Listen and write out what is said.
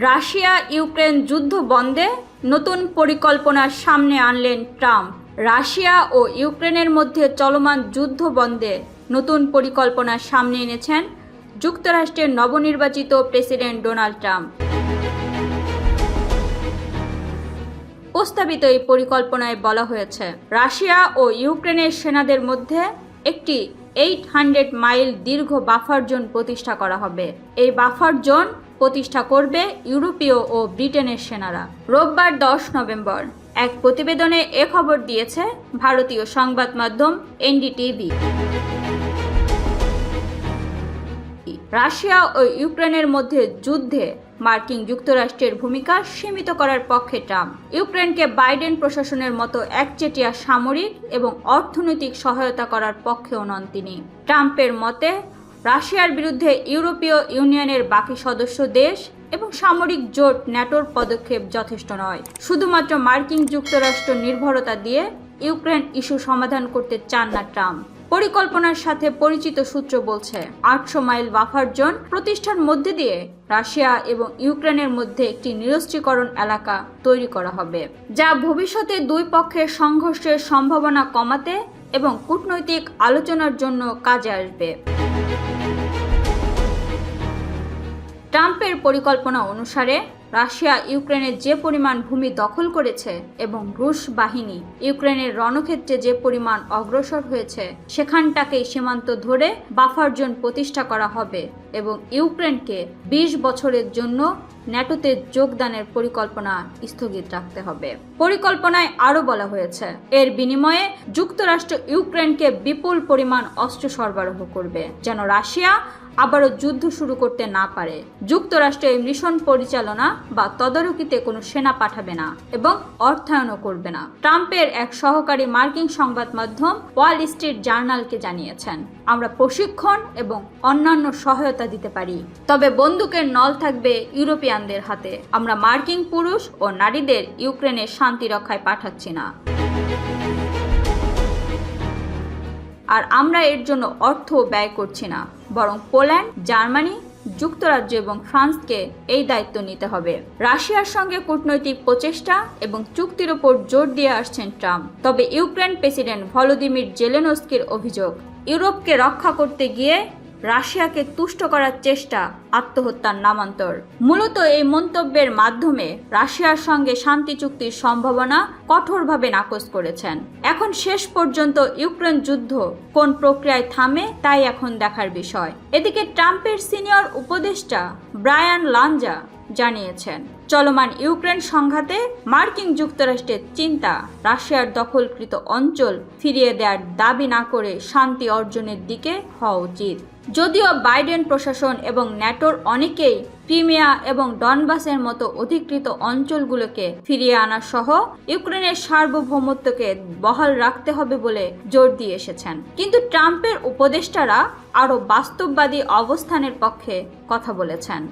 Russia Ukraine যুদ্ধ বন্ধে নতুন পরিকল্পনা সামনে আনলেন ট্রাম্প। রাশিয়া ও ইউক্রেনের মধ্যে চলমান যুদ্ধ বন্ধে নতুন পরিকল্পনা সামনে এনেছেন যুক্তরাষ্ট্রের নবনির্বাচিত প্রেসিডেন্ট ডোনাল্ড ট্রাম্প। প্রস্তাবিত এই পরিকল্পনায় বলা হয়েছে, রাশিয়া ও ইউক্রেনের সেনাদের মধ্যে একটি এইট হান্ড্রেড মাইল দীর্ঘ বাফার জোন প্রতিষ্ঠা করা হবে। এই বাফার জোন প্রতিষ্ঠা করবে ইউরোপীয় ও ব্রিটেনের সেনারা। রোববার দশ নভেম্বর, এক প্রতিবেদনে এ খবর দিয়েছে ভারতীয় সংবাদ মাধ্যম এনডিটিভি। রাশিয়া ও ইউক্রেনের মধ্যে যুদ্ধে মার্কিন যুক্তরাষ্ট্রের ভূমিকা সীমিত করার পক্ষে ট্রাম্প। ইউক্রেনকে বাইডেন প্রশাসনের মতো একচেটিয়া সামরিক এবং অর্থনৈতিক সহায়তা করার পক্ষেও নন তিনি। ট্রাম্পের মতে, রাশিয়ার বিরুদ্ধে ইউরোপীয় ইউনিয়নের বাকি সদস্য দেশ এবং সামরিক জোট ন্যাটোর পদক্ষেপ যথেষ্ট নয়। শুধুমাত্র মার্কিন যুক্তরাষ্ট্র নির্ভরতা দিয়ে ইউক্রেন ইস্যু সমাধান করতে চান না ট্রাম্প। পরিকল্পনার সাথে পরিচিত সূত্র বলছে, আটশো মাইল বাফার জোন প্রতিষ্ঠার মধ্যে দিয়ে রাশিয়া এবং ইউক্রেনের মধ্যে একটি নিরস্ত্রীকরণ এলাকা তৈরি করা হবে, যা ভবিষ্যতে দুই পক্ষের সংঘর্ষের সম্ভাবনা কমাতে এবং কূটনৈতিক আলোচনার জন্য কাজে আসবে। ট্রাম্পের পরিকল্পনা অনুসারে, রাশিয়া ইউক্রেনের যে পরিমাণ ভূমি দখল করেছে এবং রুশ বাহিনী ইউক্রেনের রণক্ষেত্রে যে পরিমাণ অগ্রসর হয়েছে, সেখানটাকেই সীমান্ত ধরে বাফার জোন প্রতিষ্ঠা করা হবে এবং ইউক্রেনকে ২০ বছরের জন্য ন্যাটোতে যোগদানের পরিকল্পনা স্থগিত রাখতে হবে। পরিকল্পনায় আরও বলা হয়েছে, এর বিনিময়ে যুক্তরাষ্ট্র ইউক্রেনকে বিপুল পরিমাণ অস্ত্র সরবরাহ করবে, যেন রাশিয়া আবারও যুদ্ধ শুরু করতে না পারে। যুক্তরাষ্ট্র এই মিশন পরিচালনা বা তদারকিতে কোনো সেনা পাঠাবে না এবং অর্থায়নও করবে না। ট্রাম্পের এক সহকারী মার্কিন সংবাদ মাধ্যম ওয়াল স্ট্রিট জার্নালকে জানিয়েছেন, আমরা প্রশিক্ষণ এবং অন্যান্য সহায়তা দিতে পারি। তবে বন্দুকের নল থাকবে ইউরোপিয়ানদের হাতে। আমরা মার্কিন পুরুষ ও নারীদের ইউক্রেনের শান্তি রক্ষায় পাঠাচ্ছি না। আর আমরা এর জন্য অর্থ ব্যয় করছি না, বরং পোল্যান্ড, জার্মানি, যুক্তরাজ্য এবং ফ্রান্সকে এই দায়িত্ব নিতে হবে। রাশিয়ার সঙ্গে কূটনৈতিক প্রচেষ্টা এবং চুক্তির ওপর জোর দিয়ে আসছেন ট্রাম্প। তবে ইউক্রেন প্রেসিডেন্ট ভলোদিমির জেলেনস্কির অভিযোগ, ইউরোপকে রক্ষা করতে গিয়ে রাশিয়াকে তুষ্ট করার চেষ্টা, আত্মহত্যার নামান্তর। মূলত এই মন্তব্যের মাধ্যমে রাশিয়ার সঙ্গে শান্তি চুক্তির সম্ভাবনা কঠোরভাবে নাকচ করেছেন। এখন শেষ পর্যন্ত ইউক্রেন যুদ্ধ কোন প্রক্রিয়ায় থামে তাই এখন দেখার বিষয়। এদিকে ট্রাম্পের সিনিয়র উপদেষ্টা ব্রায়ান লাঞ্জা জানিয়েছেন। চলমান ইউক্রেন সংঘাতে মার্কিন যুক্তরাষ্ট্রের চিন্তা, রাশিয়ার দখলকৃত অঞ্চল ফিরিয়ে দেওয়ার দাবি না করে শান্তি অর্জনের দিকে হওয়া উচিত। যদিও বাইডেন প্রশাসন এবং ন্যাটোর অনেকেই ক্রিমিয়া এবং ডনবাসের মতো অধিকৃত অঞ্চলগুলোকে ফিরিয়ে আনা সহ ইউক্রেনের সার্বভৌমত্বকে বহাল রাখতে হবে বলে জোর দিয়ে এসেছেন। কিন্তু ট্রাম্পের উপদেষ্টারা আরও বাস্তববাদী অবস্থানের পক্ষে কথা বলেছেন।